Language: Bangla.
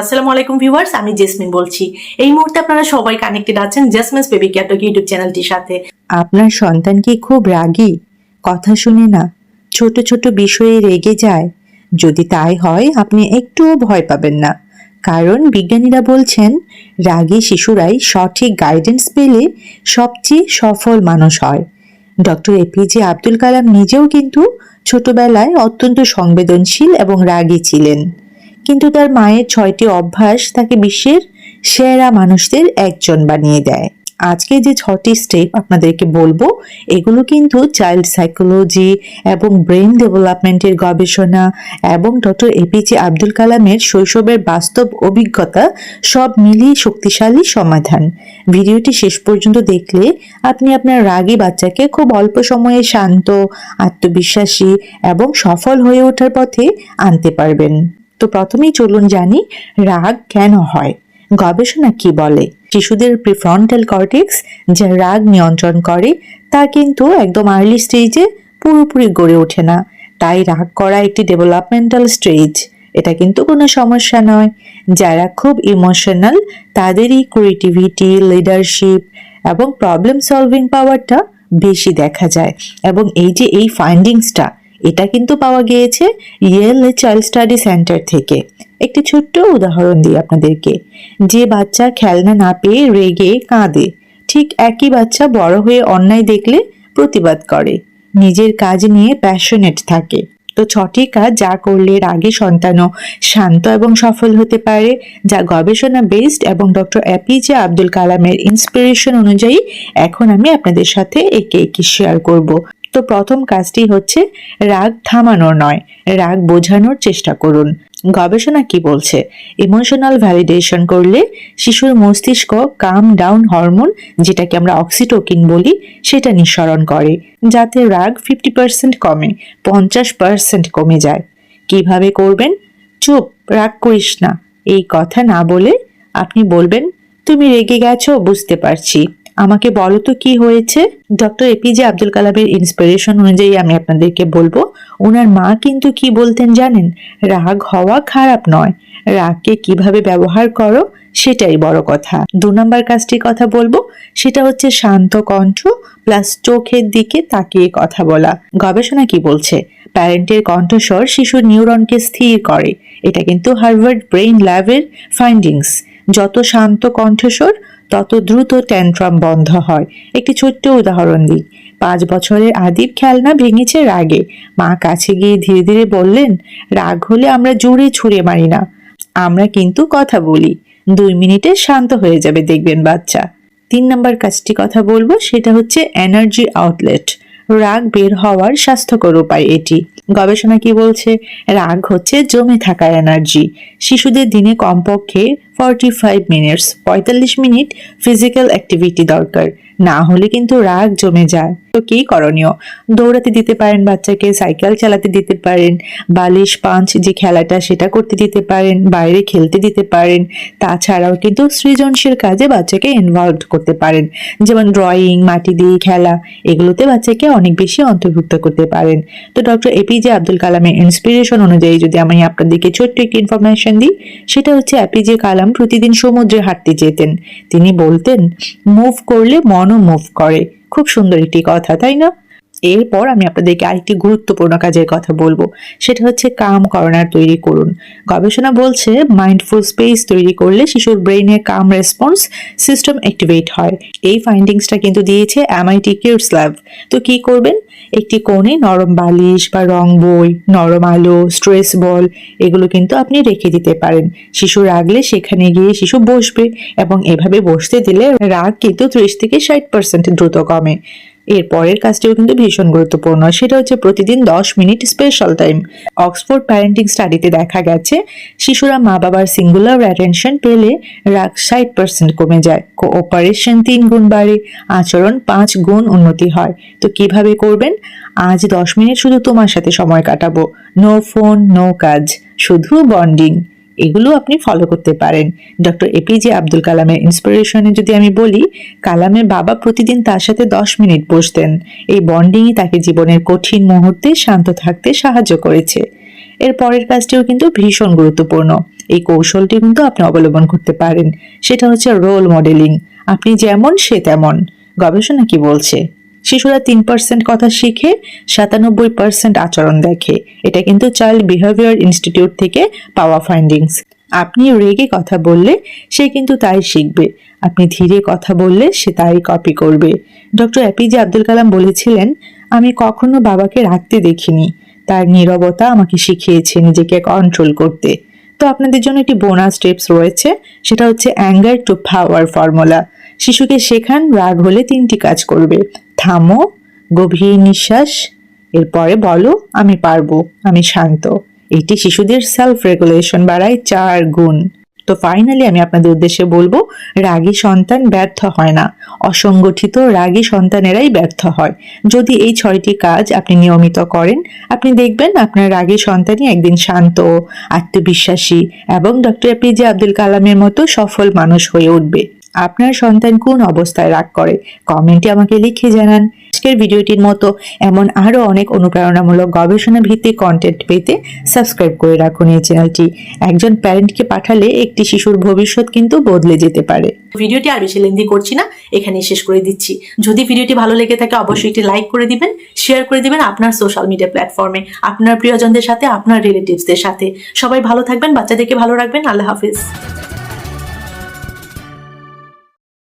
আসসালামু আলাইকুম ভিউয়ার্স, আমি জেসমিন বলছি। এই মুহূর্তে আপনারা সবাই কানেক্টেড আছেন জেসমিনস বেবি ক্যাটক ইউটিউব চ্যানেলটির সাথে। আপনার সন্তান কি খুব রাগী? কথা শুনে না। ছোট ছোট বিষয়ে রেগে যায়। যদি তাই হয়, আপনি একটুও ভয় পাবেন না। কারণ বিজ্ঞানীরা বলছেন, রাগী শিশুরাই সঠিক গাইডেন্স পেলে সবচেয়ে সফল মানুষ হয়। ডক্টর এপিজে আব্দুল কালাম নিজেও কিন্তু ছোটবেলায় অত্যন্ত সংবেদনশীল এবং রাগী ছিলেন। কিন্তু তার মায়ের ছয়টি অভ্যাস তাকে বিশ্বের সেরা মানুষদের একজন বানিয়ে দেয়। আজকে যে ছটি স্টেপ আপনাদেরকে বলব, এগুলো কিন্তু চাইল্ড সাইকোলজি এবং ব্রেন ডেভেলপমেন্টের গবেষণা এবং ডক্টর এপিজে আব্দুল কালামের শৈশবের বাস্তব অভিজ্ঞতা সব মিলিয়ে শক্তিশালী সমাধান। ভিডিওটি শেষ পর্যন্ত দেখলে আপনি আপনার রাগী বাচ্চাকে খুব অল্প সময়ে শান্ত, আত্মবিশ্বাসী এবং সফল হয়ে ওঠার পথে আনতে পারবেন। তো প্রথমেই চলুন জানি, রাগ কেন হয়? গবেষণা কি বলে? শিশুদের প্রিফ্রন্টাল কর্টেক্স, যা রাগ নিয়ন্ত্রণ করে, তা কিন্তু একদম আর্লি স্টেজে পুরোপুরি গড়ে ওঠে না। তাই রাগ করা একটি ডেভেলপমেন্টাল স্টেজ এটা কিন্তু কোনো সমস্যা নয়। যারা খুব ইমোশনাল তাদেরই ক্রিয়েটিভিটি লিডারশিপ এবং প্রবলেম সলভিং পাওয়ারটা বেশি দেখা যায়। এবং এই যে এই ফাইন্ডিংসটা এটা কিন্তু পাওয়া গিয়েছে ইয়েল চাইল্ড স্টাডি সেন্টার থেকে। একটি ছোট্ট উদাহরণ দিই আপনাদেরকে। যে বাচ্চা খেলনা না পেয়ে রেগে কাঁদে, ঠিক একই বাচ্চা বড় হয়ে অন্যায় দেখলে প্রতিবাদ করে। নিজের কাজ নিয়ে প্যাশনেট থাকে। তো ছটি কাজ যা করলে রাগী সন্তানও শান্ত এবং সফল হতে পারে, যা গবেষণা বেসড এবং ডক্টর এপিজে আব্দুল কালামের ইন্সপিরেশন অনুযায়ী এখন আমি আপনাদের সাথে একে একে শেয়ার করব। তো প্রথম কাজটি হচ্ছে রাগ থামানোর নয়, রাগ বোঝানোর চেষ্টা করুন। গবেষণা কি বলছে? ইমোশনাল ভ্যালিডেশন করলে শিশুর মস্তিষ্ক কাম ডাউন হরমোন যেটাকে আমরা অক্সিটোকিন বলি, সেটা নিঃসরণ করে, যাতে রাগ ফিফটি পার্সেন্ট কমে, পঞ্চাশ পার্সেন্ট কমে যায়। কীভাবে করবেন? চুপ, রাগ করিস না। এই কথা না বলে আপনি বলবেন, তুমি রেগে গেছো, বুঝতে পারছি। আমাকে বলো তো কি হয়েছে? ডক্টর এপিজে আব্দুল কালামের ইন্সপিরেশন অনুযায়ী আমি আপনাদেরকে বলব, ওনার মা কিন্তু কি বলতেন জানেন? রাগ হওয়া খারাপ নয়। রাগকে কীভাবে ব্যবহার করো, সেটাই বড় কথা। দু নম্বর কাজটির কথা বলব, সেটা হচ্ছে শান্ত কণ্ঠ প্লাস চোখের দিকে তাকিয়ে কথা বলা। গবেষণা কি বলছে? প্যারেন্টের কণ্ঠস্বর শিশুর নিউরনকে স্থির করে। এটা কিন্তু হার্ভার্ড ব্রেইন ল্যাবের ফাইন্ডিংস যত শান্ত কণ্ঠস্বর তত দ্রুত ট্যান্ট্রাম বন্ধ হয়। একটি ছোট্ট উদাহরণ দিই। পাঁচ বছরের আদিব খেলনা ভেঙেছে রাগে। মা কাছে গিয়ে ধীরে ধীরে বললেন, রাগ হলে আমরা জোরে ছুঁড়ে মারি না। আমরা কিন্তু কথা বলি। দুই মিনিটে শান্ত হয়ে যাবে, দেখবেন বাচ্চা। তিন নম্বর কাজটি কথা বলব, সেটা হচ্ছে এনার্জি আউটলেট রাগ বের হওয়ার স্বাস্থ্যকর উপায় এটি। গবেষণা কি বলছে? রাগ হচ্ছে জমে থাকা এনার্জি শিশুদের দিনে কমপক্ষে ফর্টি ফাইভ মিনিটস পঁয়তাল্লিশ মিনিট ফিজিক্যাল অ্যাক্টিভিটি দরকার। না হলে কিন্তু রাগ জমে যায়। তো কি করণীয়? দৌড়াতে দিতে পারেন বাচ্চাকে, সাইকেল চালাতে দিতে পারেন, বালিশ, পাঞ্চ, যে খেলাটা সেটা করতে দিতে পারেন, বাইরে খেলতে দিতে পারেন। তাছাড়াও কিন্তু সৃজনশীল কাজে বাচ্চাকে ইনভলভ করতে পারেন। যেমন ড্রয়িং মাটি দিয়ে খেলা, এগুলোতে বাচ্চাকে অনেক বেশি অন্তর্ভুক্ত করতে পারেন। তো ডক্টর এপিজে আব্দুল কালামের ইন্সপিরেশন অনুযায়ী যদি আমি আপনাদেরকে ছোট্ট একটি ইনফরমেশন দিই, সেটা হচ্ছে এপিজে কালাম প্রতিদিন সমুদ্রে হাঁটতে যেতেন। তিনি বলতেন, মুভ করলে মনও মুভ করে। খুব সুন্দর একটি কথা, তাই না? এরপর আমি আপনাদেরকে আরেকটি গুরুত্বপূর্ণ কাজের কথা বলব। সেটা হচ্ছে কাম কর্নার তৈরি করুন। গবেষণা বলছে মাইন্ডফুল স্পেস তৈরি করলে শিশুর ব্রেইনে কাম রেসপন্স সিস্টেম অ্যাক্টিভেট হয়। এই ফাইন্ডিংসটা কিন্তু দিয়েছে এমআইটি কিউটস ল্যাব তো কি করবেন? একটি কোণে নরম বালিশ বা রং বই, নরম আলো স্ট্রেস বল এগুলো কিন্তু আপনি রেখে দিতে পারেন। শিশু রাগলে সেখানে গিয়ে শিশু বসবে এবং এভাবে বসতে দিলে রাগ কিন্তু ত্রিশ থেকে ষাট পার্সেন্ট দ্রুত কমে। এর পরের কাজটিও কিন্তু ভীষণ গুরুত্বপূর্ণ। সেটা হচ্ছে প্রতিদিন দশ minute special time Oxford parenting স্টাডিতে দেখা গেছে, শিশুরা মা বাবার সিঙ্গুলার অ্যাটেনশন পেলে রাগ ষাট পার্সেন্ট কমে যায়। কোঅপারেশন তিন গুণ বাড়ে, আচরণ পাঁচ গুণ উন্নতি হয়। তো কীভাবে করবেন? আজ দশ মিনিট শুধু তোমার সাথে সময় কাটাবো। নো ফোন নো কাজ, শুধু বন্ডিং এগুলো আপনি ফলো করতে পারেন। ডক্টর এপিজে আব্দুল কালামের ইন্সপিরেশনে যদি আমি বলি, কালামের বাবা প্রতিদিন তার সাথে দশ মিনিট বসতেন। এই বন্ডিংই তাকে জীবনের কঠিন মুহূর্তে শান্ত থাকতে সাহায্য করেছে। এর পরের কাজটিও কিন্তু ভীষণ গুরুত্বপূর্ণ। এই কৌশলটি কিন্তু আপনি অবলম্বন করতে পারেন। সেটা হচ্ছে রোল মডেলিং আপনি যেমন, সে তেমন। গবেষণা কি বলছে? শিশুরা তিন পার্সেন্ট কথা শিখে, সাতানব্বই পার্সেন্ট আচরণ দেখে। এটা কিন্তু চাইল্ড বিহেভিয়ার ইনস্টিটিউট থেকে পাওয়া ফাইন্ডিংস আপনি রেগে কথা বললে সে কিন্তু তাই শিখবে। আপনি ধীরে কথা বললে সে তাই কপি করবে। ডক্টর এপিজে আব্দুল কালাম বলেছিলেন, আমি কখনো বাবাকে রাখতে দেখিনি। তার নীরবতা আমাকে শিখিয়েছে নিজেকে কন্ট্রোল করতে। তো আপনাদের জন্য একটি বোনাস টিপস রয়েছে, সেটা হচ্ছে অ্যাঙ্গার টু পাওয়ার ফর্মুলা শিশুকে শেখান, রাগ হলে তিনটি কাজ করবে। থামো, গভীর নিঃশ্বাস, এরপরে বলো, আমি পারব, আমি শান্ত। এটি শিশুদের সেলফ রেগুলেশন বাড়ায় চার গুণ। তো ফাইনালি আমি আপনাদের উদ্দেশ্যে বলব, রাগী সন্তান ব্যর্থ হয় না। অসংগঠিত রাগী সন্তানেরাই ব্যর্থ হয়। যদি এই ছয়টি কাজ আপনি নিয়মিত করেন, আপনি দেখবেন আপনার রাগী সন্তানই একদিন শান্ত, আত্মবিশ্বাসী এবং ডক্টর এপিজে আব্দুল কালামের মতো সফল মানুষ হয়ে উঠবে। আপনার সন্তান কোন অবস্থায় রাগ করে, কমেন্টে আমাকে লিখে জানান। আজকের ভিডিওটির মতো এমন আরও অনেক অনুপ্রেরণামূলক গবেষণা ভিত্তিক কন্টেন্ট পেতে সাবস্ক্রাইব করে রাখুন এই চ্যানেলটি একজন প্যারেন্টকে পাঠালে একটি শিশুর ভবিষ্যৎ কিন্তু বদলে যেতে পারে। ভিডিওটি আর বেশি লেন্দি করছি না, এখানেই শেষ করে দিচ্ছি। যদি ভিডিওটি ভালো লেগে থাকে, অবশ্যই একটি লাইক করে দিবেন শেয়ার করে দিবেন আপনার সোশ্যাল মিডিয়া প্ল্যাটফর্মে আপনার প্রিয়জনদের সাথে, আপনার রিলেটিভসদের সাথে। সবাই ভালো থাকবেন, বাচ্চাদেরকে ভালো রাখবেন, আল্লাহ হাফিজ।